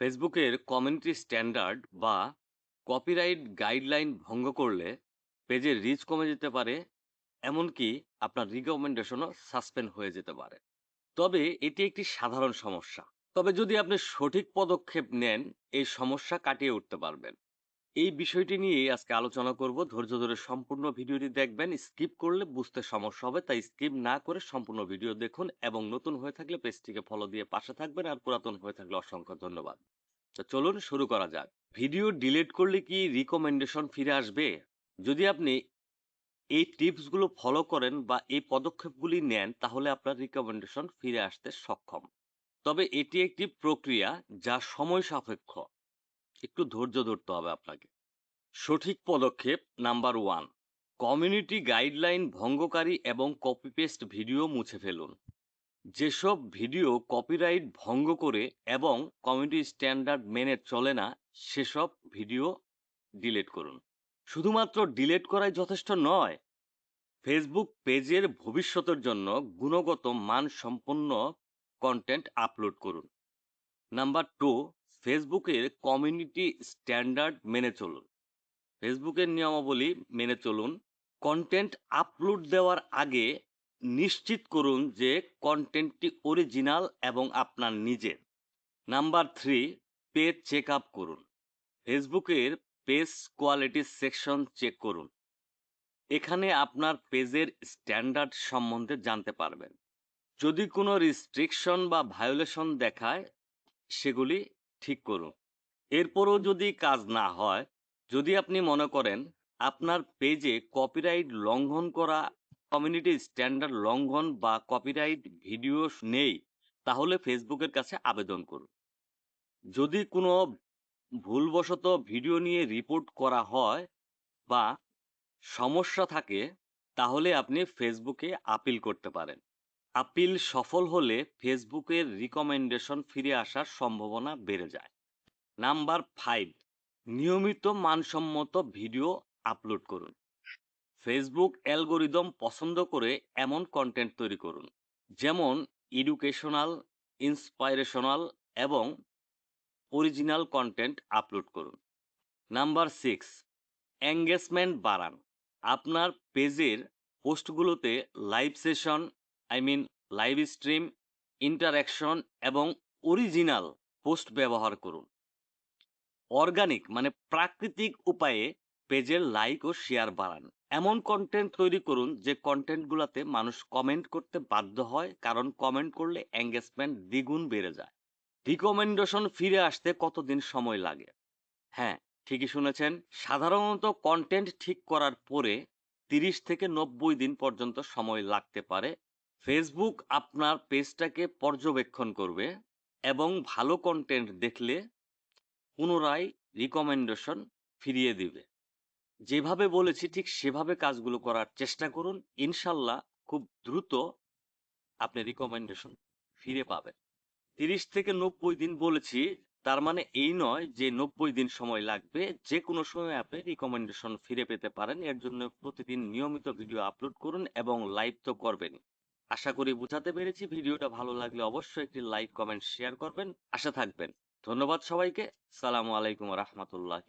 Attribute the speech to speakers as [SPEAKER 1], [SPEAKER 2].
[SPEAKER 1] ফেসবুকের community standard বা copyright guideline ভঙ্গ করলে পেজের রিচ কমে যেতে পারে, এমনকি আপনার রিকমেন্ডেশনও সাসপেন্ড হয়ে যেতে পারে। তবে এটি একটি সাধারণ সমস্যা। তবে যদি আপনি সঠিক পদক্ষেপ নেন, এই সমস্যা কাটিয়ে উঠতে পারবেন। এই বিষয়টি নিয়ে আজকে আলোচনা করব। ধৈর্য ধরে সম্পূর্ণ ভিডিওটি দেখবেন। স্কিপ করলে বুঝতে সমস্যা হবে, তাই স্কিপ না করে সম্পূর্ণ ভিডিও দেখুন এবং নতুন হয়ে থাকলে পেজটিকে ফলো দিয়ে পাশে থাকবেন আর পুরাতন হয়ে থাকলে অসংখ্য ধন্যবাদ। তো চলুন শুরু করা যাক। ভিডিও ডিলিট করলে কি রিকমেন্ডেশন ফিরে আসবে? যদি আপনি এই টিপসগুলো ফলো করেন বা এই পদক্ষেপগুলি নেন, তাহলে আপনার রিকমেন্ডেশন ফিরে আসতে সক্ষম। তবে এটি একটি প্রক্রিয়া যা সময় সাপেক্ষ। একটু ধৈর্য ধরতে হবে আপনাকে। সঠিক পদক্ষেপ নাম্বার ওয়ান, কমিউনিটি গাইডলাইন ভঙ্গকারী এবং কপি পেস্ট ভিডিও মুছে ফেলুন। যেসব ভিডিও কপিরাইট ভঙ্গ করে এবং কমিউনিটি স্ট্যান্ডার্ড মেনে চলে না, সেসব ভিডিও ডিলিট করুন। শুধুমাত্র ডিলিট করাই যথেষ্ট নয়, ফেসবুক পেজের ভবিষ্যতের জন্য গুণগত মানসম্পন্ন কন্টেন্ট আপলোড করুন। নাম্বার টু ফেসবুকের কমিউনিটি স্ট্যান্ডার্ড মেনে চলুন। ফেসবুকের নিয়মাবলী মেনে চলুন। কন্টেন্ট আপলোড দেওয়ার আগে নিশ্চিত করুন যে কন্টেন্টটি অরিজিনাল এবং আপনার নিজের। Number three, page check up করুন। ফেসবুকের পেজ কোয়ালিটি সেকশন চেক করুন। এখানে আপনার পেজের স্ট্যান্ডার্ড সম্বন্ধে জানতে পারবেন। যদি কোনো রিস্ট্রিকশন বা ভায়োলেশন দেখায়, সেগুলি ঠিক করুন। এরপরও যদি কাজ না হয়, যদি আপনি মনে করেন আপনার পেজে কপিরাইট লঙ্ঘন করা কমিউনিটি স্ট্যান্ডার্ড লঙ্ঘন বা কপিরাইট ভিডিও নেই, তাহলে ফেসবুকের কাছে আবেদন করুন। যদি কোনো ভুলবশত ভিডিও নিয়ে রিপোর্ট করা হয় বা সমস্যা থাকে, তাহলে আপনি ফেসবুকে আপিল করতে পারেন। আপিল সফল হলে ফেসবুকের রিকমেন্ডেশন ফিরে আসার সম্ভাবনা বেড়ে যায়। নাম্বার ফাইভ নিয়মিত মানসম্মত ভিডিও আপলোড করুন। ফেসবুক অ্যালগোরিদম পছন্দ করে এমন কন্টেন্ট তৈরি করুন, যেমন এডুকেশনাল ইন্সপাইরেশনাল এবং অরিজিনাল কন্টেন্ট আপলোড করুন। নাম্বার সিক্স এঙ্গেজমেন্ট বাড়ান। আপনার পেজের পোস্টগুলোতে live session I mean live stream interaction এবং অরিজিনাল পোস্ট ব্যবহার করুন। অর্গানিক মানে প্রাকৃতিক উপায়ে পেজের লাইক ও শেয়ার বাড়ান। এমন কন্টেন্ট তৈরি করুন যে কন্টেন্টগুলোতে মানুষ কমেন্ট করতে বাধ্য হয়, কারণ কমেন্ট করলে এঙ্গেজমেন্ট দ্বিগুণ বেড়ে যায়। রিকমেন্ডেশন ফিরে আসতে কতদিন সময় লাগে? হ্যাঁ ঠিকই শুনেছেন। সাধারণত কন্টেন্ট ঠিক করার পরে তিরিশ থেকে নব্বই দিন পর্যন্ত সময় লাগতে পারে। ফেসবুক আপনার পেজটাকে পর্যবেক্ষণ করবে এবং ভালো কন্টেন্ট দেখলে পুনরায় রিকমেন্ডেশন ফিরিয়ে দিবে। যেভাবে বলেছি, ঠিক সেভাবে কাজগুলো করার চেষ্টা করুন। ইনশাল্লাহ খুব দ্রুত আপনি রিকমেন্ডেশন ফিরে পাবেন। তিরিশ থেকে নব্বই দিন বলেছি, তার মানে এই নয় যে নব্বই দিন সময় লাগবে। যে কোনো সময় আপনি রিকমেন্ডেশন ফিরে পেতে পারেন। এর জন্য প্রতিদিন নিয়মিত ভিডিও আপলোড করুন এবং লাইভ তো করবেন আশা করি বুঝাতে পেরেছি। ভিডিওটা ভালো লাগলে অবশ্যই একটি লাইক, কমেন্ট, শেয়ার করবেন। আশা থাকবেন। ধন্যবাদ সবাইকে। সালামু আলাইকুম রহমতুল্লাহ